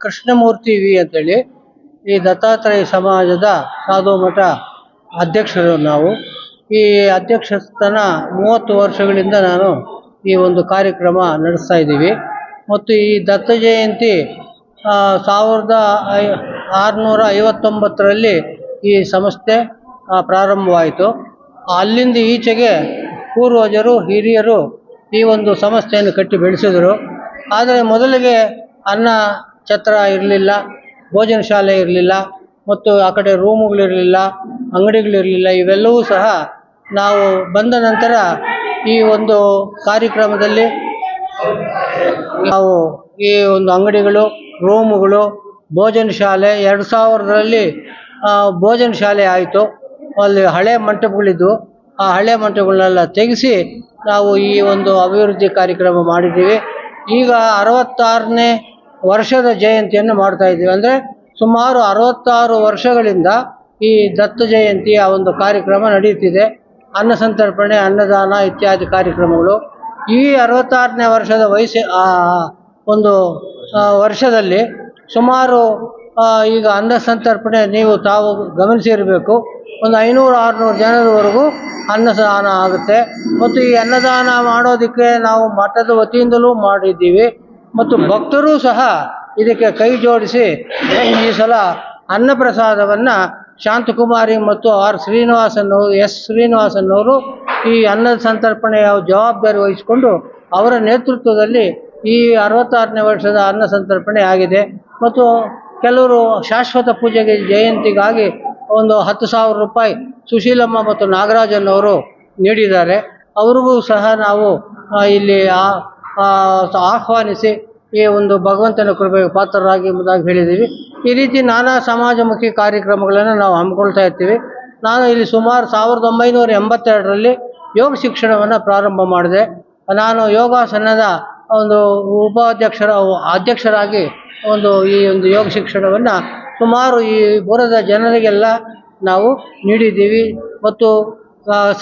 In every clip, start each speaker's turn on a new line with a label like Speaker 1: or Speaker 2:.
Speaker 1: Krishnamurthy V ಅಂತೇಳಿ ಈ ದತ್ತಾತ್ರೇಯ ಸಮಾಜದ ಸಾಧು ಮಠ ಅಧ್ಯಕ್ಷರು ನಾವು. ಈ ಅಧ್ಯಕ್ಷ ಸ್ಥಾನ ಮೂವತ್ತು ವರ್ಷಗಳಿಂದ ನಾನು ಈ ಒಂದು ಕಾರ್ಯಕ್ರಮ ನಡೆಸ್ತಾ ಇದ್ದೀವಿ. ಮತ್ತು ಈ ದತ್ತ ಜಯಂತಿ ಸಾವಿರದ ಆರುನೂರ ಐವತ್ತೊಂಬತ್ತರಲ್ಲಿ ಈ ಸಂಸ್ಥೆ ಪ್ರಾರಂಭವಾಯಿತು. ಅಲ್ಲಿಂದ ಈಚೆಗೆ ಪೂರ್ವಜರು, ಹಿರಿಯರು ಈ ಒಂದು ಸಂಸ್ಥೆಯನ್ನು ಕಟ್ಟಿ ಬೆಳೆಸಿದರು. ಆದರೆ ಮೊದಲಿಗೆ ಅನ್ನ ಛತ್ರ ಇರಲಿಲ್ಲ, ಭೋಜನ ಶಾಲೆ ಇರಲಿಲ್ಲ, ಮತ್ತು ಆ ಕಡೆ ರೂಮುಗಳಿರಲಿಲ್ಲ, ಅಂಗಡಿಗಳಿರಲಿಲ್ಲ, ಇವೆಲ್ಲವೂ ಸಹ ನಾವು ಬಂದ ನಂತರ ಈ ಒಂದು ಕಾರ್ಯಕ್ರಮದಲ್ಲಿ ನಾವು ಈ ಒಂದು ಅಂಗಡಿಗಳು, ರೂಮುಗಳು, ಭೋಜನ ಶಾಲೆ, ಎರಡು ಸಾವಿರದಲ್ಲಿ ಭೋಜನ ಶಾಲೆ ಆಯಿತು. ಅಲ್ಲಿ ಹಳೆ ಮಂಟಪಗಳಿದ್ವು. ಆ ಹಳೆ ಮಂಟಪಗಳನ್ನೆಲ್ಲ ತೆಗೆಸಿ ನಾವು ಈ ಒಂದು ಅಭಿವೃದ್ಧಿ ಕಾರ್ಯಕ್ರಮ ಮಾಡಿದ್ದೀವಿ. ಈಗ ಅರವತ್ತಾರನೇ ವರ್ಷದ ಜಯಂತಿಯನ್ನು ಮಾಡ್ತಾ ಇದ್ದೀವಿ. ಅಂದರೆ ಸುಮಾರು ಅರವತ್ತಾರು ವರ್ಷಗಳಿಂದ ಈ ದತ್ತ ಜಯಂತಿಯ ಒಂದು ಕಾರ್ಯಕ್ರಮ ನಡೆಯುತ್ತಿದೆ. ಅನ್ನ ಸಂತರ್ಪಣೆ, ಅನ್ನದಾನ ಇತ್ಯಾದಿ ಕಾರ್ಯಕ್ರಮಗಳು. ಈ ಅರವತ್ತಾರನೇ ವರ್ಷದ ವಯಸ್ಸು ಒಂದು ವರ್ಷದಲ್ಲಿ ಸುಮಾರು ಈಗ ಅನ್ನ ಸಂತರ್ಪಣೆ ನೀವು ತಾವು ಗಮನಿಸಿರಬೇಕು. ಒಂದು ಐನೂರು, ಆರುನೂರು ಜನರವರೆಗೂ ಅನ್ನದಾನ ಆಗುತ್ತೆ. ಮತ್ತು ಈ ಅನ್ನದಾನ ಮಾಡೋದಕ್ಕೆ ನಾವು ಮಠದ ವತಿಯಿಂದಲೂ ಮಾಡಿದ್ದೀವಿ. ಮತ್ತು ಭಕ್ತರೂ ಸಹ ಇದಕ್ಕೆ ಕೈ ಜೋಡಿಸಿ ಈ ಸಲ ಅನ್ನಪ್ರಸಾದವನ್ನು ಶಾಂತಕುಮಾರಿ ಮತ್ತು ಆರ್ ಶ್ರೀನಿವಾಸನ್ ಅವರು ಎಸ್ ಶ್ರೀನಿವಾಸನ್ ಅವರು ಈ ಅನ್ನದ ಸಂತರ್ಪಣೆಯ ಜವಾಬ್ದಾರಿ ವಹಿಸಿಕೊಂಡು ಅವರ ನೇತೃತ್ವದಲ್ಲಿ ಈ ಅರವತ್ತಾರನೇ ವರ್ಷದ ಅನ್ನ ಸಂತರ್ಪಣೆ ಆಗಿದೆ. ಮತ್ತು ಕೆಲವರು ಶಾಶ್ವತ ಪೂಜೆಗೆ ಜಯಂತಿಗಾಗಿ ಒಂದು ಹತ್ತು ಸಾವಿರ ರೂಪಾಯಿ ಸುಶೀಲಮ್ಮ ಮತ್ತು ನಾಗರಾಜನ್ ಅವರು ನೀಡಿದ್ದಾರೆ. ಅವ್ರಿಗೂ ಸಹ ನಾವು ಇಲ್ಲಿ ಆ, ಆಹ್ವಾನಿಸಿ ಈ ಒಂದು ಭಗವಂತನ ಕೃಪೆಗೆ ಪಾತ್ರರಾಗಿ ಎಂಬುದಾಗಿ ಹೇಳಿದ್ದೀವಿ. ಈ ರೀತಿ ನಾನಾ ಸಮಾಜಮುಖಿ ಕಾರ್ಯಕ್ರಮಗಳನ್ನು ನಾವು ಹಮ್ಮಿಕೊಳ್ತಾ ಇರ್ತೀವಿ. ನಾನು ಇಲ್ಲಿ ಸುಮಾರು ಸಾವಿರದ ಒಂಬೈನೂರ ಎಂಬತ್ತೆರಡರಲ್ಲಿ ಯೋಗ ಶಿಕ್ಷಣವನ್ನು ಪ್ರಾರಂಭ ಮಾಡಿದೆ. ನಾನು ಯೋಗಾಸನದ ಒಂದು ಉಪಾಧ್ಯಕ್ಷರ, ಅಧ್ಯಕ್ಷರಾಗಿ ಒಂದು ಈ ಒಂದು ಯೋಗ ಶಿಕ್ಷಣವನ್ನು ಸುಮಾರು ಈ ಪುರದ ಜನರಿಗೆಲ್ಲ ನಾವು ನೀಡಿದ್ದೀವಿ. ಮತ್ತು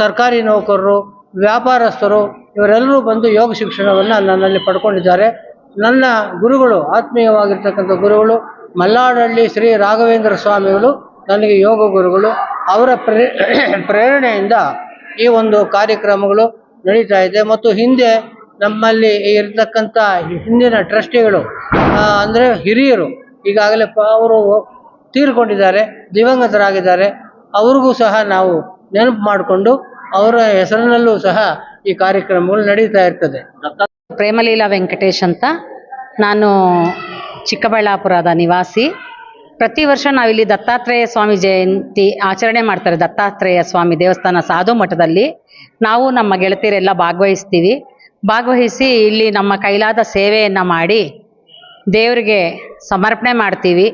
Speaker 1: ಸರ್ಕಾರಿ ನೌಕರರು ವ್ಯಾಪಾರಸ್ಥರು ಇವರೆಲ್ಲರೂ ಬಂದು ಯೋಗ ಶಿಕ್ಷಣವನ್ನು ನನ್ನಲ್ಲಿ ಪಡ್ಕೊಂಡಿದ್ದಾರೆ. ನನ್ನ ಗುರುಗಳು, ಆತ್ಮೀಯವಾಗಿರ್ತಕ್ಕಂಥ ಗುರುಗಳು, ಮಲ್ಲಾಡಹಳ್ಳಿ ಶ್ರೀ ರಾಘವೇಂದ್ರ ಸ್ವಾಮಿಗಳು, ನನಗೆ ಯೋಗ ಗುರುಗಳು, ಅವರ ಪ್ರೇ, ಪ್ರೇರಣೆಯಿಂದ ಈ ಒಂದು ಕಾರ್ಯಕ್ರಮಗಳು ನಡೀತಾ ಇದೆ. ಮತ್ತು ಹಿಂದೆ ನಮ್ಮಲ್ಲಿ ಇರತಕ್ಕಂಥ ಹಿಂದಿನ ಟ್ರಸ್ಟಿಗಳು ಅಂದರೆ ಹಿರಿಯರು, ಈಗಾಗಲೇ ಅವರು ತೀರ್ಕೊಂಡಿದ್ದಾರೆ, ದಿವಂಗತರಾಗಿದ್ದಾರೆ. ಅವ್ರಿಗೂ ಸಹ ನಾವು ನೆನಪು ಮಾಡಿಕೊಂಡು ಅವರ ಹೆಸರಿನಲ್ಲೂ ಸಹ ಈ ಕಾರ್ಯಕ್ರಮಗಳು ನಡೀತಾ ಇರ್ತದೆ.
Speaker 2: ಪ್ರೇಮಲೀಲಾ ವೆಂಕಟೇಶ್ ಅಂತ. ನಾನು ಚಿಕ್ಕಬಳ್ಳಾಪುರದ ನಿವಾಸಿ. ಪ್ರತಿ ವರ್ಷ ನಾವಿಲ್ಲಿ ದತ್ತಾತ್ರೇಯ ಸ್ವಾಮಿ ಜಯಂತಿ ಆಚರಣೆ ಮಾಡ್ತಾರೆ. ದತ್ತಾತ್ರೇಯ ಸ್ವಾಮಿ ದೇವಸ್ಥಾನ ಸಾಧು ಮಠದಲ್ಲಿ. ನಾವು ನಮ್ಮ ಗೆಳತಿಯರೆಲ್ಲ ಭಾಗವಹಿಸ್ತೀವಿ. ಭಾಗವಹಿಸಿ ಇಲ್ಲಿ ನಮ್ಮ ಕೈಲಾದ ಸೇವೆಯನ್ನು ಮಾಡಿ ದೇವರಿಗೆ ಸಮರ್ಪಣೆ ಮಾಡ್ತೀವಿ.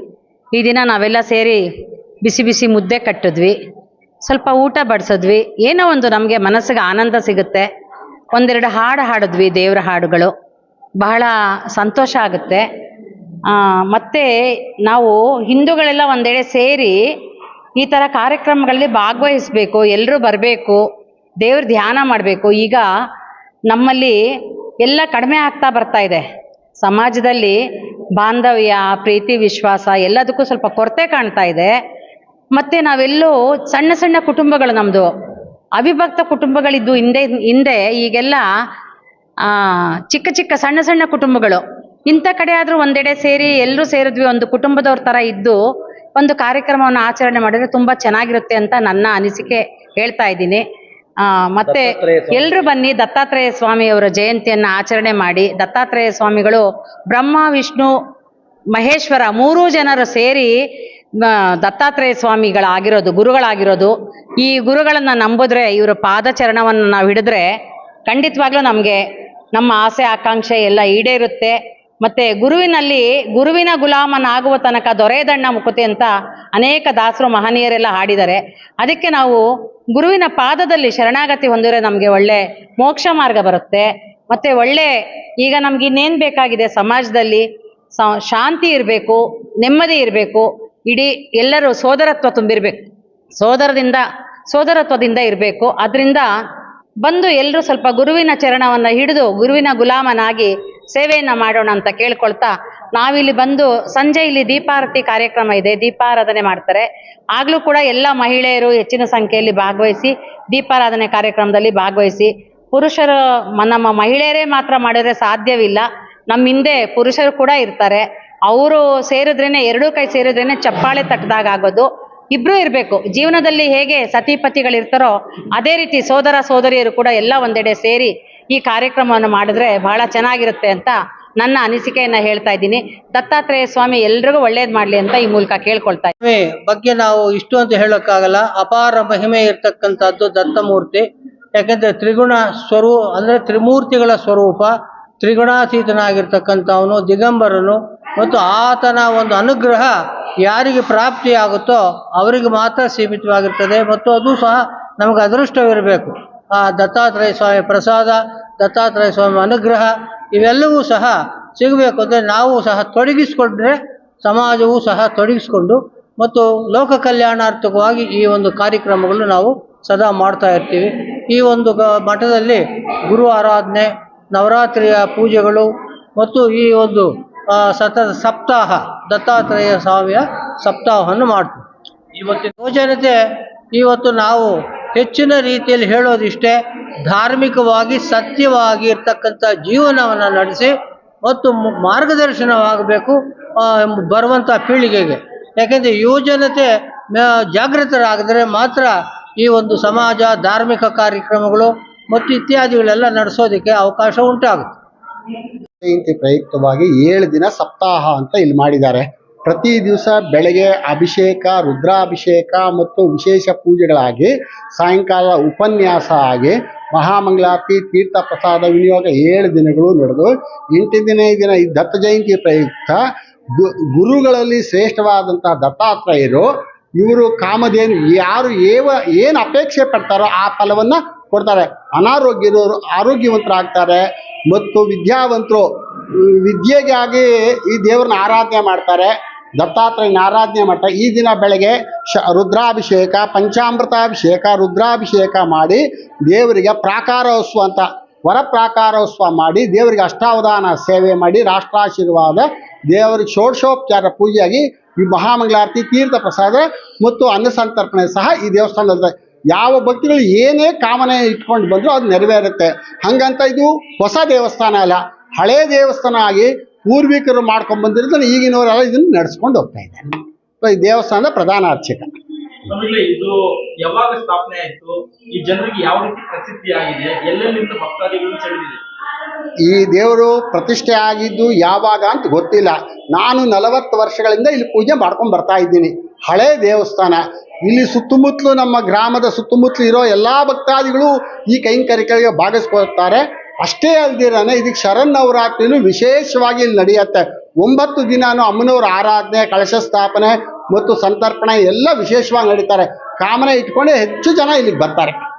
Speaker 2: ಈ ದಿನ ನಾವೆಲ್ಲ ಸೇರಿ ಬಿಸಿ ಬಿಸಿ ಮುದ್ದೆ ಕಟ್ಟಿದ್ವಿ. ಸ್ವಲ್ಪ ಊಟ ಬಡಿಸಿದ್ವಿ. ಏನೋ ಒಂದು ನಮಗೆ ಮನಸ್ಸಿಗೆ ಆನಂದ ಸಿಗುತ್ತೆ. ಒಂದೆರಡು ಹಾಡು ಹಾಡಿದ್ವಿ ದೇವರ ಹಾಡುಗಳು. ಬಹಳ ಸಂತೋಷ ಆಗುತ್ತೆ. ಮತ್ತು ನಾವು ಹಿಂದೂಗಳೆಲ್ಲ ಒಂದೆಡೆ ಸೇರಿ ಈ ಥರ ಕಾರ್ಯಕ್ರಮಗಳಲ್ಲಿ ಭಾಗವಹಿಸಬೇಕು ಎಲ್ಲರೂ ಬರಬೇಕು, ದೇವ್ರ ಧ್ಯಾನ ಮಾಡಬೇಕು. ಈಗ ನಮ್ಮಲ್ಲಿ ಎಲ್ಲ ಕಡಿಮೆ ಆಗ್ತಾ ಬರ್ತಾ ಇದೆ. ಸಮಾಜದಲ್ಲಿ ಬಾಂಧವ್ಯ, ಪ್ರೀತಿ, ವಿಶ್ವಾಸ ಎಲ್ಲದಕ್ಕೂ ಸ್ವಲ್ಪ ಕೊರತೆ ಕಾಣ್ತಾ ಇದೆ. ಮತ್ತು ನಾವೆಲ್ಲೋ ಸಣ್ಣ ಸಣ್ಣ ಕುಟುಂಬಗಳು ನಮ್ಮದು ಅವಿಭಕ್ತ ಕುಟುಂಬಗಳಿದ್ದು ಹಿಂದೆ ಹಿಂದೆ ಈಗೆಲ್ಲ ಆ, ಚಿಕ್ಕ ಚಿಕ್ಕ ಸಣ್ಣ ಸಣ್ಣ ಕುಟುಂಬಗಳು. ಇಂಥ ಕಡೆ ಆದರೂ ಒಂದೆಡೆ ಸೇರಿ ಎಲ್ಲರೂ ಸೇರಿದ್ವಿ. ಒಂದು ಕುಟುಂಬದವ್ರ ಥರ ಇದ್ದು ಒಂದು ಕಾರ್ಯಕ್ರಮವನ್ನು ಆಚರಣೆ ಮಾಡಿದ್ರೆ ತುಂಬ ಚೆನ್ನಾಗಿರುತ್ತೆ ಅಂತ ನನ್ನ ಅನಿಸಿಕೆ ಹೇಳ್ತಾ ಇದ್ದೀನಿ. ಆ, ಮತ್ತೆ ಎಲ್ಲರೂ ಬನ್ನಿ ದತ್ತಾತ್ರೇಯ ಸ್ವಾಮಿಯವರ ಜಯಂತಿಯನ್ನು ಆಚರಣೆ ಮಾಡಿ. ದತ್ತಾತ್ರೇಯ ಸ್ವಾಮಿಗಳು ಬ್ರಹ್ಮ ವಿಷ್ಣು ಮಹೇಶ್ವರ ಮೂರೂ ಜನರು ಸೇರಿ ದತ್ತಾತ್ರೇಯ ಸ್ವಾಮಿಗಳಾಗಿರೋದು, ಗುರುಗಳಾಗಿರೋದು, ಈ ಗುರುಗಳನ್ನು ನಂಬಿದ್ರೆ, ಇವರ ಪಾದಚರಣವನ್ನು ನಾವು ಹಿಡಿದ್ರೆ ಖಂಡಿತವಾಗ್ಲೂ ನಮಗೆ ನಮ್ಮ ಆಸೆ, ಆಕಾಂಕ್ಷೆ ಎಲ್ಲ ಈಡೇರುತ್ತೆ. ಮತ್ತೆ ಗುರುವಿನಲ್ಲಿ, ಗುರುವಿನ ಗುಲಾಮನಾಗುವ ತನಕ ದೊರೆಯದಣ್ಣ ಮುಕುತಿ ಅಂತ ಅನೇಕ ದಾಸರು, ಮಹನೀಯರೆಲ್ಲ ಹಾಡಿದ್ದಾರೆ. ಅದಕ್ಕೆ ನಾವು ಗುರುವಿನ ಪಾದದಲ್ಲಿ ಶರಣಾಗತಿ ಹೊಂದಿದ್ರೆ ನಮಗೆ ಒಳ್ಳೆ ಮೋಕ್ಷ ಮಾರ್ಗ ಬರುತ್ತೆ. ಮತ್ತೆ ಒಳ್ಳೆ, ಈಗ ನಮ್ಗೆ ಇನ್ನೇನು ಬೇಕಾಗಿದೆ? ಸಮಾಜದಲ್ಲಿ ಶಾಂತಿ ಇರಬೇಕು, ನೆಮ್ಮದಿ ಇರಬೇಕು. ಇಡೀ ಎಲ್ಲರೂ ಸೋದರತ್ವ ತುಂಬಿರ್ಬೇಕು. ಸೋದರದಿಂದ, ಸೋದರತ್ವದಿಂದ ಇರಬೇಕು. ಅದರಿಂದ ಬಂದು ಎಲ್ಲರೂ ಸ್ವಲ್ಪ ಗುರುವಿನ ಚರಣವನ್ನು ಹಿಡಿದು ಗುರುವಿನ ಗುಲಾಮನಾಗಿ ಸೇವೆಯನ್ನು ಮಾಡೋಣ ಅಂತ ಕೇಳ್ಕೊಳ್ತಾ ನಾವಿಲ್ಲಿ ಬಂದು ಸಂಜೆ ಇಲ್ಲಿ ದೀಪಾರತಿ ಕಾರ್ಯಕ್ರಮ ಇದೆ, ದೀಪಾರಾಧನೆ ಮಾಡ್ತಾರೆ. ಆಗಲೂ ಕೂಡ ಎಲ್ಲ ಮಹಿಳೆಯರು ಹೆಚ್ಚಿನ ಸಂಖ್ಯೆಯಲ್ಲಿ ಭಾಗವಹಿಸಿ ದೀಪಾರಾಧನೆ ಕಾರ್ಯಕ್ರಮದಲ್ಲಿ ಭಾಗವಹಿಸಿ ಪುರುಷರು ನಮ್ಮ ಮಹಿಳೆಯರೇ ಮಾತ್ರ ಮಾಡಿದ್ರೆ ಸಾಧ್ಯವಿಲ್ಲ. ನಮ್ಮ ಹಿಂದೆ ಪುರುಷರು ಕೂಡ ಇರ್ತಾರೆ. ಅವರು ಸೇರಿದ್ರೇನೆ, ಎರಡೂ ಕೈ ಸೇರಿದ್ರೇನೆ ಚಪ್ಪಾಳೆ ತಟ್ಟದಾಗ ಆಗೋದು. ಇಬ್ರು ಇರಬೇಕು. ಜೀವನದಲ್ಲಿ ಹೇಗೆ ಸತಿಪತಿಗಳಿರ್ತಾರೋ, ಅದೇ ರೀತಿ ಸೋದರ ಸೋದರಿಯರು ಕೂಡ ಎಲ್ಲ ಒಂದೆಡೆ ಸೇರಿ ಈ ಕಾರ್ಯಕ್ರಮವನ್ನು ಮಾಡಿದ್ರೆ ಬಹಳ ಚೆನ್ನಾಗಿರುತ್ತೆ ಅಂತ ನನ್ನ ಅನಿಸಿಕೆಯನ್ನ ಹೇಳ್ತಾ ಇದ್ದೀನಿ. ದತ್ತಾತ್ರೇಯ ಸ್ವಾಮಿ, ಎಲ್ರಿಗೂ ಒಳ್ಳೇದ್ ಮಾಡ್ಲಿ ಅಂತ ಈ ಮೂಲಕ ಕೇಳ್ಕೊಳ್ತಾ ಇದ್ದೀನಿ.
Speaker 1: ಬಗ್ಗೆ ನಾವು ಇಷ್ಟು ಅಂತ ಹೇಳೋಕ್ಕಾಗಲ್ಲ. ಅಪಾರ ಮಹಿಮೆ ಇರ್ತಕ್ಕಂಥದ್ದು ದತ್ತಮೂರ್ತಿ. ಯಾಕೆಂದ್ರೆ ತ್ರಿಗುಣ ಸ್ವರೂಪ ಅಂದ್ರೆ ತ್ರಿಮೂರ್ತಿಗಳ ಸ್ವರೂಪ, ತ್ರಿಗುಣಾತೀತನಾಗಿರ್ತಕ್ಕಂಥವನು, ದಿಗಂಬರನು ಮತ್ತು ಆತನ ಒಂದು ಅನುಗ್ರಹ ಯಾರಿಗೆ ಪ್ರಾಪ್ತಿಯಾಗುತ್ತೋ ಅವರಿಗೆ ಮಾತ್ರ ಸೀಮಿತವಾಗಿರ್ತದೆ ಮತ್ತು ಅದು ಸಹ ನಮಗೆ ಅದೃಷ್ಟವಿರಬೇಕು. ಆ ದತ್ತಾತ್ರೇಯ ಸ್ವಾಮಿ ಪ್ರಸಾದ, ದತ್ತಾತ್ರೇಯ ಸ್ವಾಮಿ ಅನುಗ್ರಹ, ಇವೆಲ್ಲವೂ ಸಹ ಸಿಗಬೇಕು ಅಂದರೆ ನಾವು ಸಹ ತೊಡಗಿಸಿಕೊಂಡ್ರೆ ಸಮಾಜವೂ ಸಹ ತೊಡಗಿಸಿಕೊಂಡು ಮತ್ತು ಲೋಕ ಕಲ್ಯಾಣಾರ್ಥಕವಾಗಿ ಈ ಒಂದು ಕಾರ್ಯಕ್ರಮಗಳು ನಾವು ಸದಾ ಮಾಡ್ತಾ ಇರ್ತೀವಿ. ಈ ಒಂದು ಮಠದಲ್ಲಿ ಗುರು ಆರಾಧನೆ, ನವರಾತ್ರಿಯ ಪೂಜೆಗಳು ಮತ್ತು ಈ ಒಂದು ಸತತ ಸಪ್ತಾಹ ದತ್ತಾತ್ರೇಯ ಸ್ವಾಮಿಯ ಸಪ್ತಾಹವನ್ನು ಮಾಡ್ತೀವಿ. ಇವತ್ತಿನ ಯುವಜನತೆ ಇವತ್ತು ನಾವು ಹೆಚ್ಚಿನ ರೀತಿಯಲ್ಲಿ ಹೇಳೋದಿಷ್ಟೇ ಧಾರ್ಮಿಕವಾಗಿ ಸತ್ಯವಾಗಿ ಇರ್ತಕ್ಕಂಥ ಜೀವನವನ್ನು ನಡೆಸಿ ಮತ್ತು ಮಾರ್ಗದರ್ಶನವಾಗಬೇಕು ಬರುವಂಥ ಪೀಳಿಗೆಗೆ. ಯಾಕೆಂದರೆ ಯುವಜನತೆ ಜಾಗೃತರಾಗಿದ್ರೆ ಮಾತ್ರ ಈ ಒಂದು ಸಮಾಜ ಧಾರ್ಮಿಕ ಕಾರ್ಯಕ್ರಮಗಳು ಮತ್ತು ಇತ್ಯಾದಿಗಳೆಲ್ಲ ನಡೆಸೋದಕ್ಕೆ ಅವಕಾಶ ಉಂಟಾಗುತ್ತೆ.
Speaker 3: ಜಯಂತಿ ಪ್ರಯುಕ್ತವಾಗಿ ಏಳು ದಿನ ಸಪ್ತಾಹ ಅಂತ ಇಲ್ಲಿ ಮಾಡಿದ್ದಾರೆ. ಪ್ರತಿ ದಿವಸ ಬೆಳಗ್ಗೆ ಅಭಿಷೇಕ, ರುದ್ರಾಭಿಷೇಕ ಮತ್ತು ವಿಶೇಷ ಪೂಜೆಗಳಾಗಿ, ಸಾಯಂಕಾಲ ಉಪನ್ಯಾಸ ಆಗಿ, ಮಹಾಮಂಗಳಾರತಿ, ತೀರ್ಥ ಪ್ರಸಾದ ವಿನಿಯೋಗ ಏಳು ದಿನಗಳು ನಡೆದು, ಎಂಟು ದಿನ ಈ ದತ್ತ ಜಯಂತಿ ಪ್ರಯುಕ್ತ ಗುರುಗಳಲ್ಲಿ ಶ್ರೇಷ್ಠವಾದಂತಹ ದತ್ತಾತ್ರೇಯರು, ಇವರು ಕಾಮಧೇನು ಯಾರು ಏವ, ಏನು ಅಪೇಕ್ಷೆ ಪಡ್ತಾರೋ ಆ ಫಲವನ್ನು ಕೊಡ್ತಾರೆ. ಅನಾರೋಗ್ಯರು ಆರೋಗ್ಯವಂತರಾಗ್ತಾರೆ. ಮತ್ತು ವಿದ್ಯಾವಂತರು ವಿದ್ಯೆಗಾಗಿ ಈ ದೇವ್ರನ್ನ ಆರಾಧನೆ ಮಾಡ್ತಾರೆ, ದತ್ತಾತ್ರೇಯನ ಆರಾಧನೆ ಮಾಡ್ತಾರೆ. ಈ ದಿನ ಬೆಳಗ್ಗೆ ಶ, ರುದ್ರಾಭಿಷೇಕ, ಪಂಚಾಮೃತಾಭಿಷೇಕ, ರುದ್ರಾಭಿಷೇಕ ಮಾಡಿ ದೇವರಿಗೆ ಪ್ರಾಕಾರೋತ್ಸವ ಅಂತ ವರ ಪ್ರಾಕಾರೋತ್ಸವ ಮಾಡಿ ದೇವರಿಗೆ ಅಷ್ಟಾವಧಾನ ಸೇವೆ ಮಾಡಿ ರಾಷ್ಟ್ರಾಶೀರ್ವಾದ ದೇವರಿಗೆ ಷೋಡಶೋಪಚಾರ ಪೂಜೆಯಾಗಿ ಈ ಮಹಾಮಂಗಳಾರತಿ, ತೀರ್ಥ ಪ್ರಸಾದ ಮತ್ತು ಅನ್ನ ಸಂತರ್ಪಣೆ ಸಹ ಈ ದೇವಸ್ಥಾನದ ಯಾವ ಭಕ್ತಿಗಳು ಏನೇ ಕಾಮನೆ ಇಟ್ಕೊಂಡು ಬಂದರೂ ಅದು ನೆರವೇರುತ್ತೆ. ಹಂಗಂತ ಇದು ಹೊಸ ದೇವಸ್ಥಾನ ಅಲ್ಲ. ಹಳೇ ದೇವಸ್ಥಾನ ಆಗಿ ಪೂರ್ವಿಕರು ಮಾಡ್ಕೊಂಡು ಬಂದಿರೋದನ್ನ ಈಗಿನವರೆಲ್ಲ ಇದನ್ನು ನಡೆಸ್ಕೊಂಡು ಹೋಗ್ತಾ ಇದ್ದಾರೆ. ಸೊ ಈ ದೇವಸ್ಥಾನದ ಪ್ರಧಾನ ಅರ್ಚಕ
Speaker 4: ಆಮೇಲೆ ಇದು ಯಾವಾಗ ಸ್ಥಾಪನೆ ಆಯ್ತು? ಈ ಜನರಿಗೆ ಯಾವ ರೀತಿ ಪ್ರಸಿದ್ಧಿ ಆಗಿದೆ? ಎಲ್ಲೆಲ್ಲಿಂದ ಭಕ್ತಾದಿಗಳು ಸೆಳೆದಿದೆ?
Speaker 3: ಈ ದೇವರು ಪ್ರತಿಷ್ಠೆ ಆಗಿದ್ದು ಯಾವಾಗ ಅಂತ ಗೊತ್ತಿಲ್ಲ. ನಾನು ನಲವತ್ತು ವರ್ಷಗಳಿಂದ ಇಲ್ಲಿ ಪೂಜೆ ಮಾಡ್ಕೊಂಡು ಬರ್ತಾ ಇದ್ದೀನಿ. ಹಳೇ ದೇವಸ್ಥಾನ. ಇಲ್ಲಿ ಸುತ್ತಮುತ್ತಲು ನಮ್ಮ ಗ್ರಾಮದ ಸುತ್ತಮುತ್ತಲು ಇರೋ ಎಲ್ಲ ಭಕ್ತಾದಿಗಳು ಈ ಕೈಂಕರ್ಯಗಳಿಗೆ ಭಾಗಿಸ್ಕೊಳ್ತಾರೆ ಅಷ್ಟೇ ಅಲ್ದಿರಾನೆ ಇದಕ್ಕೆ ಶರನ್ನವರಾತ್ರಿನೂ ವಿಶೇಷವಾಗಿ ಇಲ್ಲಿ ನಡೆಯುತ್ತೆ. ಒಂಬತ್ತು ದಿನಾನು ಅಮ್ಮನವರ ಆರಾಧನೆ, ಕಳಶ ಸ್ಥಾಪನೆ ಮತ್ತು ಸಂತರ್ಪಣೆ ಎಲ್ಲ ವಿಶೇಷವಾಗಿ ನಡೀತಾರೆ. ಕಾಮನೆ ಇಟ್ಕೊಂಡೆ ಹೆಚ್ಚು ಜನ ಇಲ್ಲಿಗೆ ಬರ್ತಾರೆ.